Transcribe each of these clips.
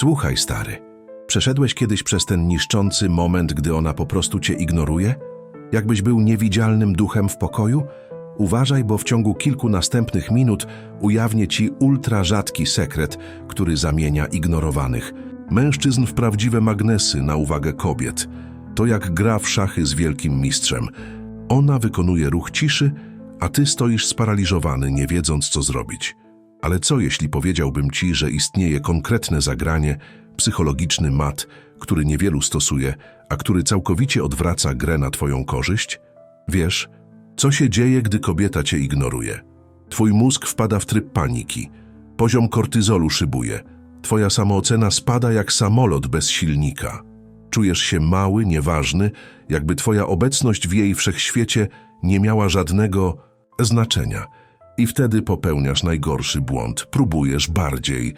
Słuchaj, stary, przeszedłeś kiedyś przez ten niszczący moment, gdy ona po prostu cię ignoruje? Jakbyś był niewidzialnym duchem w pokoju? Uważaj, bo w ciągu kilku następnych minut ujawnię ci ultra rzadki sekret, który zamienia ignorowanych. Mężczyzn w prawdziwe magnesy na uwagę kobiet. To jak gra w szachy z wielkim mistrzem. Ona wykonuje ruch ciszy, a ty stoisz sparaliżowany, nie wiedząc co zrobić. Ale co jeśli powiedziałbym ci, że istnieje konkretne zagranie, psychologiczny mat, który niewielu stosuje, a który całkowicie odwraca grę na twoją korzyść? Wiesz, co się dzieje, gdy kobieta cię ignoruje? Twój mózg wpada w tryb paniki, poziom kortyzolu szybuje, twoja samoocena spada jak samolot bez silnika. Czujesz się mały, nieważny, jakby twoja obecność w jej wszechświecie nie miała żadnego znaczenia. I wtedy popełniasz najgorszy błąd, próbujesz bardziej,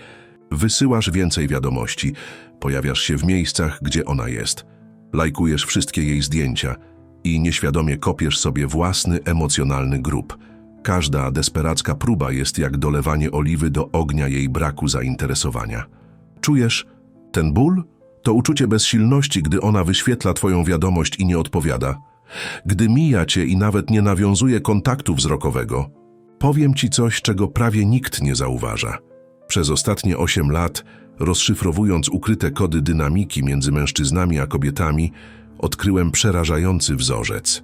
wysyłasz więcej wiadomości, pojawiasz się w miejscach, gdzie ona jest, lajkujesz wszystkie jej zdjęcia i nieświadomie kopiesz sobie własny emocjonalny grób. Każda desperacka próba jest jak dolewanie oliwy do ognia jej braku zainteresowania. Czujesz ten ból? To uczucie bezsilności, gdy ona wyświetla twoją wiadomość i nie odpowiada. Gdy mija cię i nawet nie nawiązuje kontaktu wzrokowego. Powiem ci coś, czego prawie nikt nie zauważa. Przez ostatnie 8 lat, rozszyfrowując ukryte kody dynamiki między mężczyznami a kobietami, odkryłem przerażający wzorzec.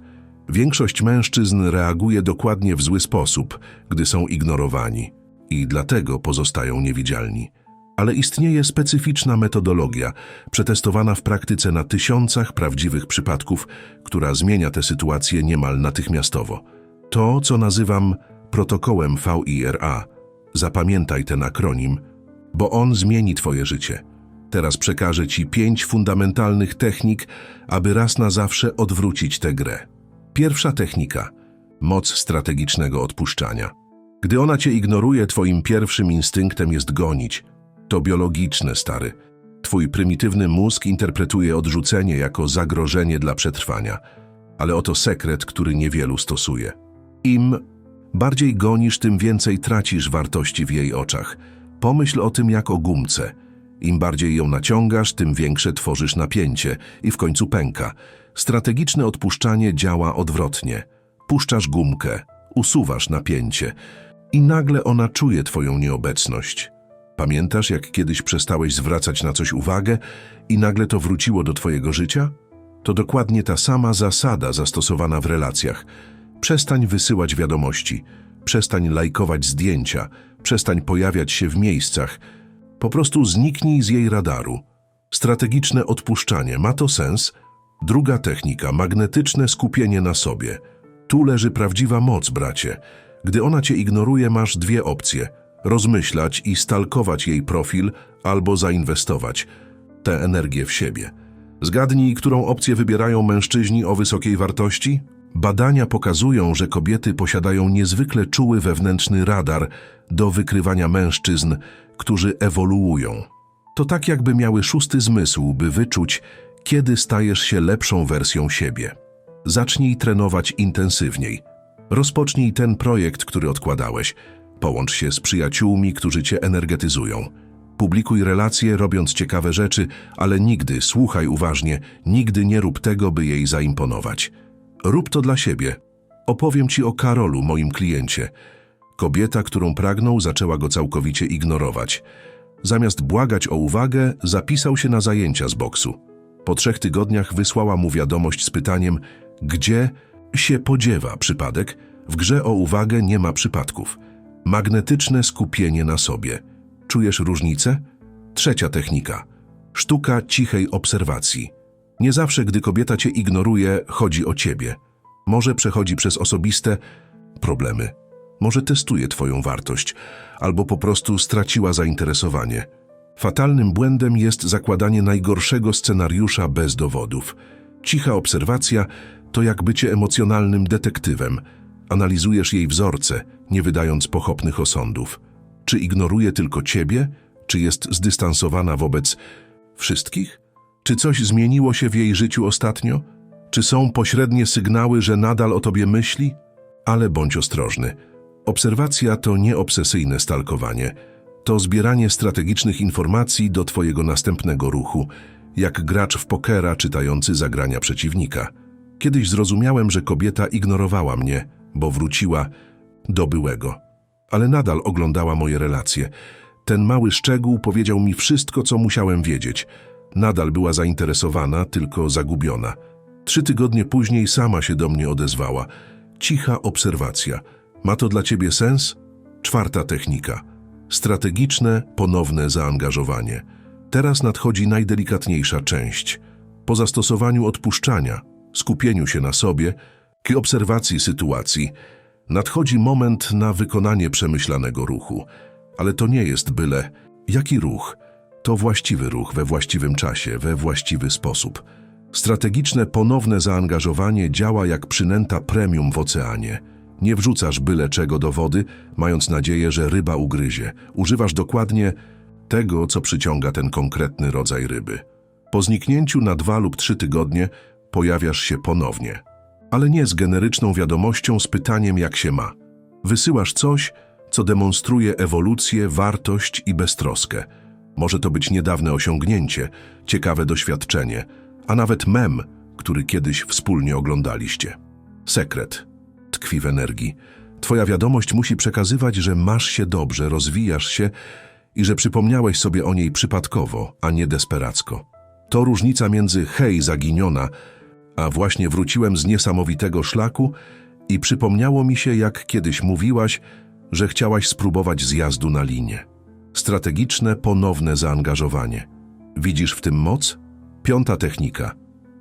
Większość mężczyzn reaguje dokładnie w zły sposób, gdy są ignorowani i dlatego pozostają niewidzialni. Ale istnieje specyficzna metodologia, przetestowana w praktyce na tysiącach prawdziwych przypadków, która zmienia tę sytuację niemal natychmiastowo. To, co nazywam protokołem VIRA. Zapamiętaj ten akronim, bo on zmieni Twoje życie. Teraz przekażę Ci pięć fundamentalnych technik, aby raz na zawsze odwrócić tę grę. Pierwsza technika moc strategicznego odpuszczania. Gdy ona Cię ignoruje, Twoim pierwszym instynktem jest gonić. To biologiczne, stary. Twój prymitywny mózg interpretuje odrzucenie jako zagrożenie dla przetrwania. Ale oto sekret, który niewielu stosuje. Im bardziej gonisz, tym więcej tracisz wartości w jej oczach. Pomyśl o tym jak o gumce. Im bardziej ją naciągasz, tym większe tworzysz napięcie i w końcu pęka. Strategiczne odpuszczanie działa odwrotnie. Puszczasz gumkę, usuwasz napięcie i nagle ona czuje twoją nieobecność. Pamiętasz, jak kiedyś przestałeś zwracać na coś uwagę i nagle to wróciło do twojego życia? To dokładnie ta sama zasada zastosowana w relacjach. Przestań wysyłać wiadomości, przestań lajkować zdjęcia, przestań pojawiać się w miejscach. Po prostu zniknij z jej radaru. Strategiczne odpuszczanie ma to sens? Druga technika magnetyczne skupienie na sobie. Tu leży prawdziwa moc, bracie. Gdy ona cię ignoruje, masz dwie opcje: rozmyślać i stalkować jej profil, albo zainwestować tę energię w siebie. Zgadnij, którą opcję wybierają mężczyźni o wysokiej wartości? Badania pokazują, że kobiety posiadają niezwykle czuły wewnętrzny radar do wykrywania mężczyzn, którzy ewoluują. To tak, jakby miały szósty zmysł, by wyczuć, kiedy stajesz się lepszą wersją siebie. Zacznij trenować intensywniej. Rozpocznij ten projekt, który odkładałeś. Połącz się z przyjaciółmi, którzy cię energetyzują. Publikuj relacje, robiąc ciekawe rzeczy, ale nigdy, słuchaj uważnie, nigdy nie rób tego, by jej zaimponować. Rób to dla siebie. Opowiem ci o Karolu, moim kliencie. Kobieta, którą pragnął, zaczęła go całkowicie ignorować. Zamiast błagać o uwagę, zapisał się na zajęcia z boksu. Po trzech tygodniach wysłała mu wiadomość z pytaniem, gdzie się podziewa przypadek. W grze o uwagę nie ma przypadków. Magnetyczne skupienie na sobie. Czujesz różnicę? Trzecia technika. Sztuka cichej obserwacji. Nie zawsze, gdy kobieta cię ignoruje, chodzi o ciebie. Może przechodzi przez osobiste problemy. Może testuje twoją wartość, albo po prostu straciła zainteresowanie. Fatalnym błędem jest zakładanie najgorszego scenariusza bez dowodów. Cicha obserwacja to jak bycie emocjonalnym detektywem. Analizujesz jej wzorce, nie wydając pochopnych osądów. Czy ignoruje tylko ciebie, czy jest zdystansowana wobec wszystkich? Czy coś zmieniło się w jej życiu ostatnio? Czy są pośrednie sygnały, że nadal o tobie myśli? Ale bądź ostrożny. Obserwacja to nie obsesyjne stalkowanie. To zbieranie strategicznych informacji do twojego następnego ruchu, jak gracz w pokera czytający zagrania przeciwnika. Kiedyś zrozumiałem, że kobieta ignorowała mnie, bo wróciła do byłego. Ale nadal oglądała moje relacje. Ten mały szczegół powiedział mi wszystko, co musiałem wiedzieć. Nadal była zainteresowana, tylko zagubiona. Trzy tygodnie później sama się do mnie odezwała. Cicha obserwacja. Ma to dla ciebie sens? Czwarta technika. Strategiczne, ponowne zaangażowanie. Teraz nadchodzi najdelikatniejsza część. Po zastosowaniu odpuszczania, skupieniu się na sobie i obserwacji sytuacji, nadchodzi moment na wykonanie przemyślanego ruchu. Ale to nie jest byle jaki ruch. To właściwy ruch we właściwym czasie, we właściwy sposób. Strategiczne, ponowne zaangażowanie działa jak przynęta premium w oceanie. Nie wrzucasz byle czego do wody, mając nadzieję, że ryba ugryzie. Używasz dokładnie tego, co przyciąga ten konkretny rodzaj ryby. Po zniknięciu na dwa lub trzy tygodnie pojawiasz się ponownie. Ale nie z generyczną wiadomością z pytaniem, jak się ma. Wysyłasz coś, co demonstruje ewolucję, wartość i beztroskę. Może to być niedawne osiągnięcie, ciekawe doświadczenie, a nawet mem, który kiedyś wspólnie oglądaliście. Sekret tkwi w energii. Twoja wiadomość musi przekazywać, że masz się dobrze, rozwijasz się i że przypomniałeś sobie o niej przypadkowo, a nie desperacko. To różnica między hej zaginiona, a właśnie wróciłem z niesamowitego szlaku i przypomniało mi się, jak kiedyś mówiłaś, że chciałaś spróbować zjazdu na linię. Strategiczne, ponowne zaangażowanie. Widzisz w tym moc? Piąta technika.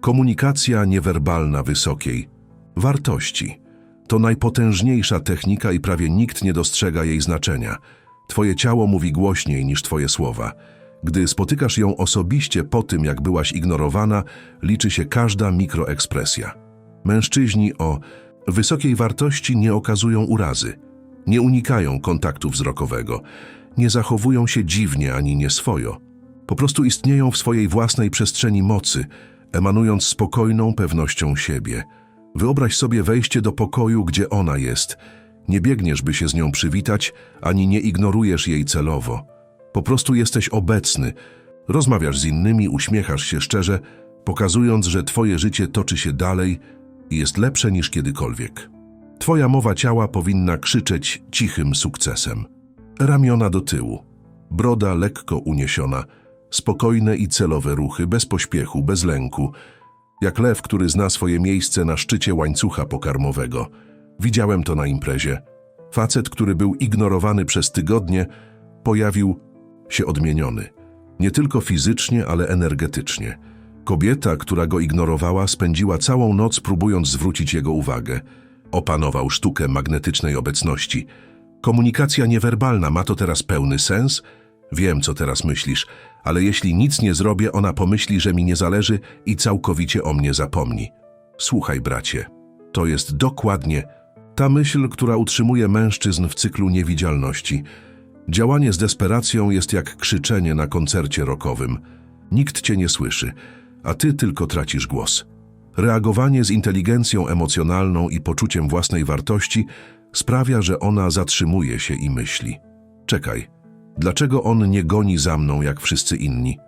Komunikacja niewerbalna wysokiej. Wartości. To najpotężniejsza technika i prawie nikt nie dostrzega jej znaczenia. Twoje ciało mówi głośniej niż twoje słowa. Gdy spotykasz ją osobiście po tym, jak byłaś ignorowana, liczy się każda mikroekspresja. Mężczyźni o wysokiej wartości nie okazują urazy, nie unikają kontaktu wzrokowego, nie zachowują się dziwnie ani nieswojo. Po prostu istnieją w swojej własnej przestrzeni mocy, emanując spokojną pewnością siebie. Wyobraź sobie wejście do pokoju, gdzie ona jest. Nie biegniesz, by się z nią przywitać, ani nie ignorujesz jej celowo. Po prostu jesteś obecny, rozmawiasz z innymi, uśmiechasz się szczerze, pokazując, że twoje życie toczy się dalej i jest lepsze niż kiedykolwiek. Twoja mowa ciała powinna krzyczeć cichym sukcesem. Ramiona do tyłu, broda lekko uniesiona, spokojne i celowe ruchy, bez pośpiechu, bez lęku, jak lew, który zna swoje miejsce na szczycie łańcucha pokarmowego. Widziałem to na imprezie. Facet, który był ignorowany przez tygodnie, pojawił się odmieniony. Nie tylko fizycznie, ale energetycznie. Kobieta, która go ignorowała, spędziła całą noc próbując zwrócić jego uwagę. Opanował sztukę magnetycznej obecności. Komunikacja niewerbalna ma to teraz pełny sens? Wiem, co teraz myślisz, ale jeśli nic nie zrobię, ona pomyśli, że mi nie zależy i całkowicie o mnie zapomni. Słuchaj, bracie, to jest dokładnie ta myśl, która utrzymuje mężczyzn w cyklu niewidzialności. Działanie z desperacją jest jak krzyczenie na koncercie rockowym. Nikt cię nie słyszy, a ty tylko tracisz głos. Reagowanie z inteligencją emocjonalną i poczuciem własnej wartości sprawia, że ona zatrzymuje się i myśli. Czekaj, dlaczego on nie goni za mną jak wszyscy inni?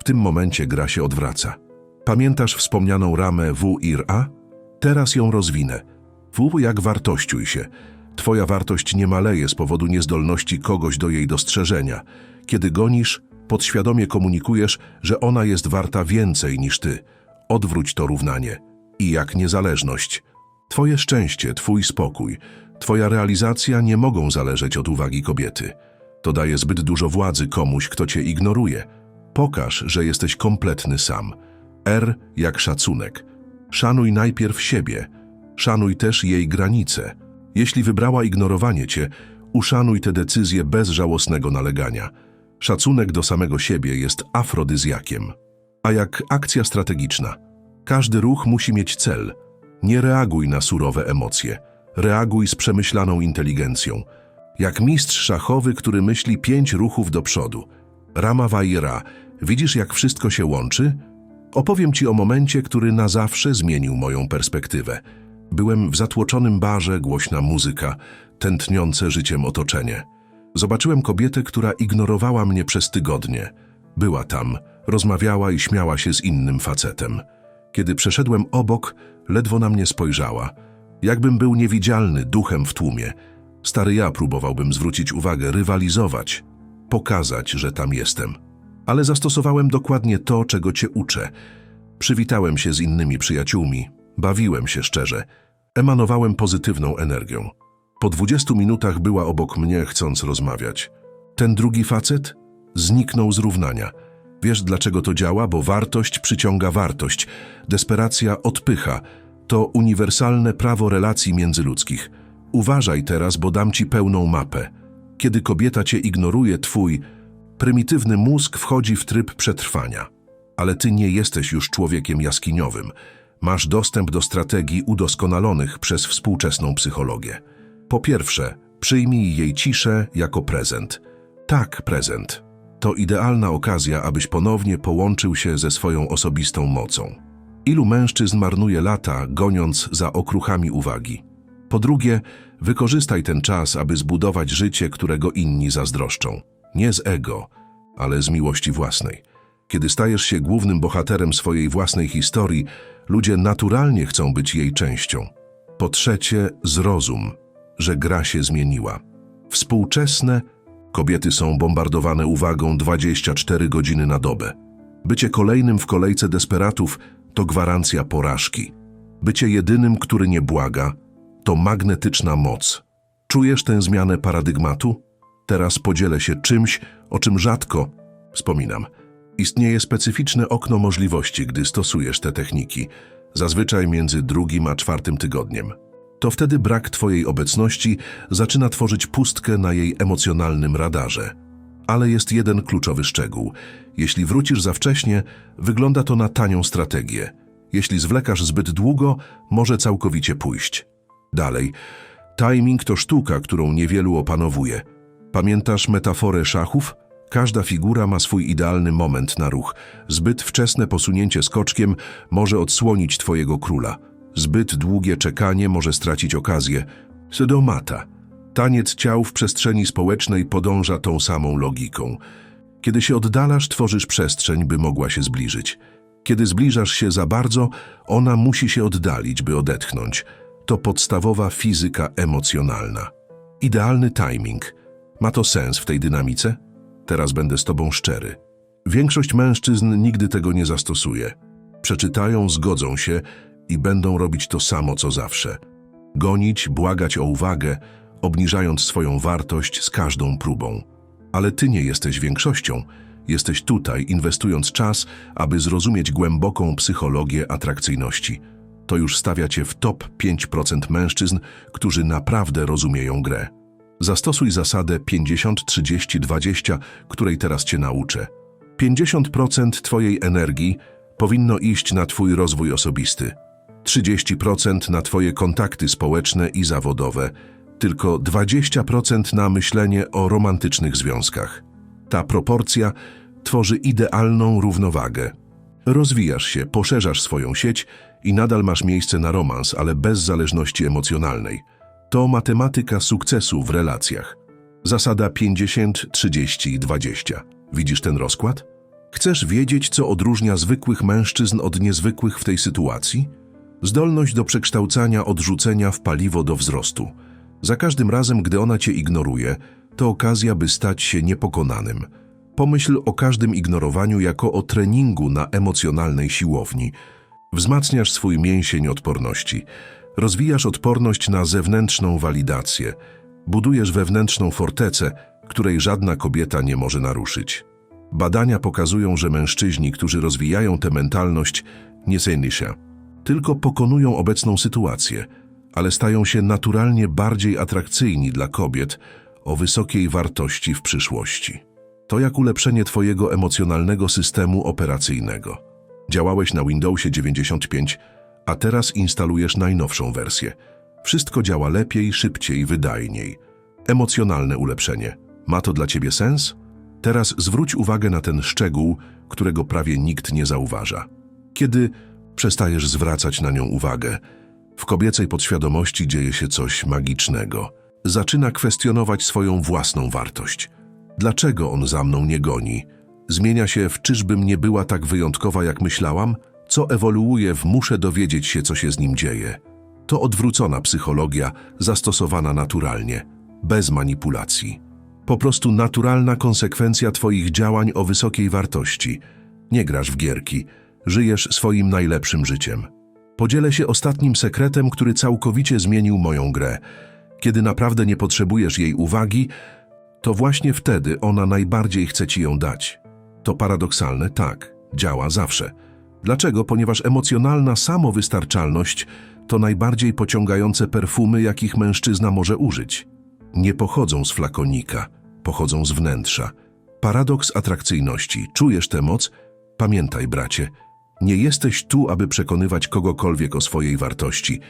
W tym momencie gra się odwraca. Pamiętasz wspomnianą ramę WIRA? Teraz ją rozwinę. W jak wartościuj się. Twoja wartość nie maleje z powodu niezdolności kogoś do jej dostrzeżenia. Kiedy gonisz, podświadomie komunikujesz, że ona jest warta więcej niż ty. Odwróć to równanie. I jak niezależność. Twoje szczęście, twój spokój, twoja realizacja nie mogą zależeć od uwagi kobiety. To daje zbyt dużo władzy komuś, kto cię ignoruje. Pokaż, że jesteś kompletny sam. R jak szacunek. Szanuj najpierw siebie. Szanuj też jej granice. Jeśli wybrała ignorowanie cię, uszanuj tę decyzję bez żałosnego nalegania. Szacunek do samego siebie jest afrodyzjakiem. A jak akcja strategiczna. Każdy ruch musi mieć cel. Nie reaguj na surowe emocje. Reaguj z przemyślaną inteligencją. Jak mistrz szachowy, który myśli pięć ruchów do przodu. Rama Vajra, widzisz jak wszystko się łączy? Opowiem ci o momencie, który na zawsze zmienił moją perspektywę. Byłem w zatłoczonym barze, głośna muzyka, tętniące życiem otoczenie. Zobaczyłem kobietę, która ignorowała mnie przez tygodnie. Była tam, rozmawiała i śmiała się z innym facetem. Kiedy przeszedłem obok, ledwo na mnie spojrzała. Jakbym był niewidzialny, duchem w tłumie. Stary ja próbowałbym zwrócić uwagę, rywalizować, pokazać, że tam jestem. Ale zastosowałem dokładnie to, czego cię uczę. Przywitałem się z innymi przyjaciółmi, bawiłem się szczerze, emanowałem pozytywną energią. Po dwudziestu minutach była obok mnie, chcąc rozmawiać. Ten drugi facet zniknął z równania. Wiesz, dlaczego to działa? Bo wartość przyciąga wartość. Desperacja odpycha. To uniwersalne prawo relacji międzyludzkich. Uważaj teraz, bo dam ci pełną mapę. Kiedy kobieta cię ignoruje, twój prymitywny mózg wchodzi w tryb przetrwania. Ale ty nie jesteś już człowiekiem jaskiniowym. Masz dostęp do strategii udoskonalonych przez współczesną psychologię. Po pierwsze, przyjmij jej ciszę jako prezent. Tak, prezent. To idealna okazja, abyś ponownie połączył się ze swoją osobistą mocą. Ilu mężczyzn marnuje lata, goniąc za okruchami uwagi? Po drugie, wykorzystaj ten czas, aby zbudować życie, którego inni zazdroszczą. Nie z ego, ale z miłości własnej. Kiedy stajesz się głównym bohaterem swojej własnej historii, ludzie naturalnie chcą być jej częścią. Po trzecie, zrozum, że gra się zmieniła. Współczesne kobiety są bombardowane uwagą 24 godziny na dobę. Bycie kolejnym w kolejce desperatów to gwarancja porażki. Bycie jedynym, który nie błaga, to magnetyczna moc. Czujesz tę zmianę paradygmatu? Teraz podzielę się czymś, o czym rzadko wspominam. Istnieje specyficzne okno możliwości, gdy stosujesz te techniki, zazwyczaj między drugim a czwartym tygodniem. To wtedy brak Twojej obecności zaczyna tworzyć pustkę na jej emocjonalnym radarze. Ale jest jeden kluczowy szczegół. Jeśli wrócisz za wcześnie, wygląda to na tanią strategię. Jeśli zwlekasz zbyt długo, może całkowicie pójść. Dalej, timing to sztuka, którą niewielu opanowuje. Pamiętasz metaforę szachów? Każda figura ma swój idealny moment na ruch. Zbyt wczesne posunięcie skoczkiem może odsłonić twojego króla. Zbyt długie czekanie może stracić okazję. Sedomata. Taniec ciał w przestrzeni społecznej podąża tą samą logiką. Kiedy się oddalasz, tworzysz przestrzeń, by mogła się zbliżyć. Kiedy zbliżasz się za bardzo, ona musi się oddalić, by odetchnąć. To podstawowa fizyka emocjonalna. Idealny timing. Ma to sens w tej dynamice? Teraz będę z tobą szczery. Większość mężczyzn nigdy tego nie zastosuje. Przeczytają, zgodzą się i będą robić to samo co zawsze. Gonić, błagać o uwagę, obniżając swoją wartość z każdą próbą. Ale ty nie jesteś większością. Jesteś tutaj, inwestując czas, aby zrozumieć głęboką psychologię atrakcyjności. To już stawia cię w top 5% mężczyzn, którzy naprawdę rozumieją grę. Zastosuj zasadę 50-30-20, której teraz cię nauczę. 50% twojej energii powinno iść na twój rozwój osobisty, 30% na twoje kontakty społeczne i zawodowe, tylko 20% na myślenie o romantycznych związkach. Ta proporcja tworzy idealną równowagę. Rozwijasz się, poszerzasz swoją sieć i nadal masz miejsce na romans, ale bez zależności emocjonalnej. To matematyka sukcesu w relacjach. Zasada 50, 30, 20. Widzisz ten rozkład? Chcesz wiedzieć, co odróżnia zwykłych mężczyzn od niezwykłych w tej sytuacji? Zdolność do przekształcania odrzucenia w paliwo do wzrostu. Za każdym razem, gdy ona cię ignoruje, to okazja, by stać się niepokonanym. Pomyśl o każdym ignorowaniu jako o treningu na emocjonalnej siłowni. Wzmacniasz swój mięsień odporności. Rozwijasz odporność na zewnętrzną walidację. Budujesz wewnętrzną fortecę, której żadna kobieta nie może naruszyć. Badania pokazują, że mężczyźni, którzy rozwijają tę mentalność, nie się, tylko pokonują obecną sytuację, ale stają się naturalnie bardziej atrakcyjni dla kobiet o wysokiej wartości w przyszłości. To jak ulepszenie Twojego emocjonalnego systemu operacyjnego. Działałeś na Windowsie 95, a teraz instalujesz najnowszą wersję. Wszystko działa lepiej, szybciej, wydajniej. Emocjonalne ulepszenie. Ma to dla Ciebie sens? Teraz zwróć uwagę na ten szczegół, którego prawie nikt nie zauważa. Kiedy przestajesz zwracać na nią uwagę, w kobiecej podświadomości dzieje się coś magicznego. Zaczyna kwestionować swoją własną wartość. Dlaczego on za mną nie goni? Zmienia się w czyżbym nie była tak wyjątkowa, jak myślałam? Co ewoluuje w muszę dowiedzieć się, co się z nim dzieje? To odwrócona psychologia, zastosowana naturalnie, bez manipulacji. Po prostu naturalna konsekwencja Twoich działań o wysokiej wartości. Nie grasz w gierki, żyjesz swoim najlepszym życiem. Podzielę się ostatnim sekretem, który całkowicie zmienił moją grę. Kiedy naprawdę nie potrzebujesz jej uwagi, to właśnie wtedy ona najbardziej chce ci ją dać. To paradoksalne, tak, działa zawsze. Dlaczego? Ponieważ emocjonalna samowystarczalność to najbardziej pociągające perfumy, jakich mężczyzna może użyć. Nie pochodzą z flakonika, pochodzą z wnętrza. Paradoks atrakcyjności. Czujesz tę moc? Pamiętaj, bracie, nie jesteś tu, aby przekonywać kogokolwiek o swojej wartości.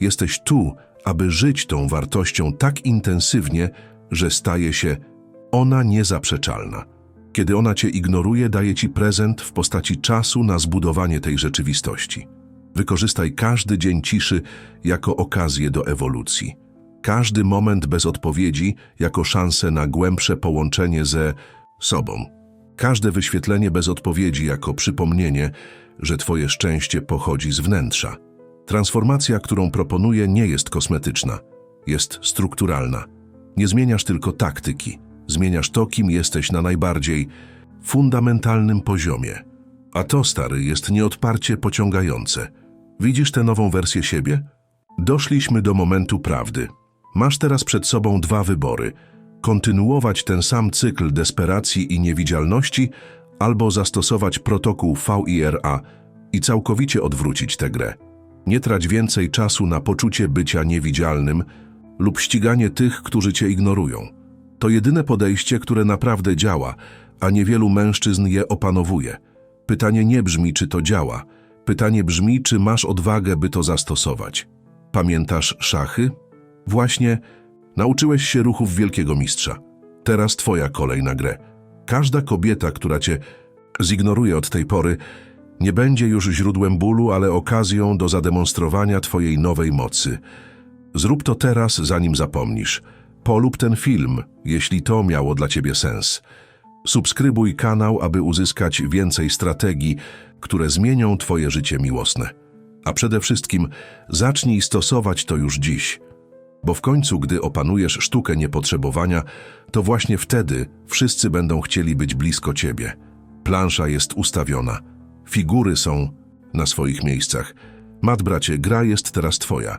Jesteś tu, aby żyć tą wartością tak intensywnie, że staje się ona niezaprzeczalna. Kiedy ona cię ignoruje, daje ci prezent w postaci czasu na zbudowanie tej rzeczywistości. Wykorzystaj każdy dzień ciszy jako okazję do ewolucji. Każdy moment bez odpowiedzi jako szansę na głębsze połączenie ze sobą. Każde wyświetlenie bez odpowiedzi jako przypomnienie, że twoje szczęście pochodzi z wnętrza. Transformacja, którą proponuję, nie jest kosmetyczna, jest strukturalna. Nie zmieniasz tylko taktyki, zmieniasz to, kim jesteś na najbardziej fundamentalnym poziomie. A to, stary, jest nieodparcie pociągające. Widzisz tę nową wersję siebie? Doszliśmy do momentu prawdy. Masz teraz przed sobą dwa wybory: kontynuować ten sam cykl desperacji i niewidzialności, albo zastosować protokół VIRA i całkowicie odwrócić tę grę. Nie trać więcej czasu na poczucie bycia niewidzialnym lub ściganie tych, którzy cię ignorują. To jedyne podejście, które naprawdę działa, a niewielu mężczyzn je opanowuje. Pytanie nie brzmi, czy to działa. Pytanie brzmi, czy masz odwagę, by to zastosować. Pamiętasz szachy? Właśnie nauczyłeś się ruchów wielkiego mistrza. Teraz twoja kolej na grę. Każda kobieta, która cię zignoruje od tej pory, nie będzie już źródłem bólu, ale okazją do zademonstrowania twojej nowej mocy. Zrób to teraz, zanim zapomnisz. Polub ten film, jeśli to miało dla ciebie sens. Subskrybuj kanał, aby uzyskać więcej strategii, które zmienią twoje życie miłosne. A przede wszystkim zacznij stosować to już dziś. Bo w końcu, gdy opanujesz sztukę niepotrzebowania, to właśnie wtedy wszyscy będą chcieli być blisko ciebie. Plansza jest ustawiona. Figury są na swoich miejscach. Mat, bracie, gra jest teraz twoja.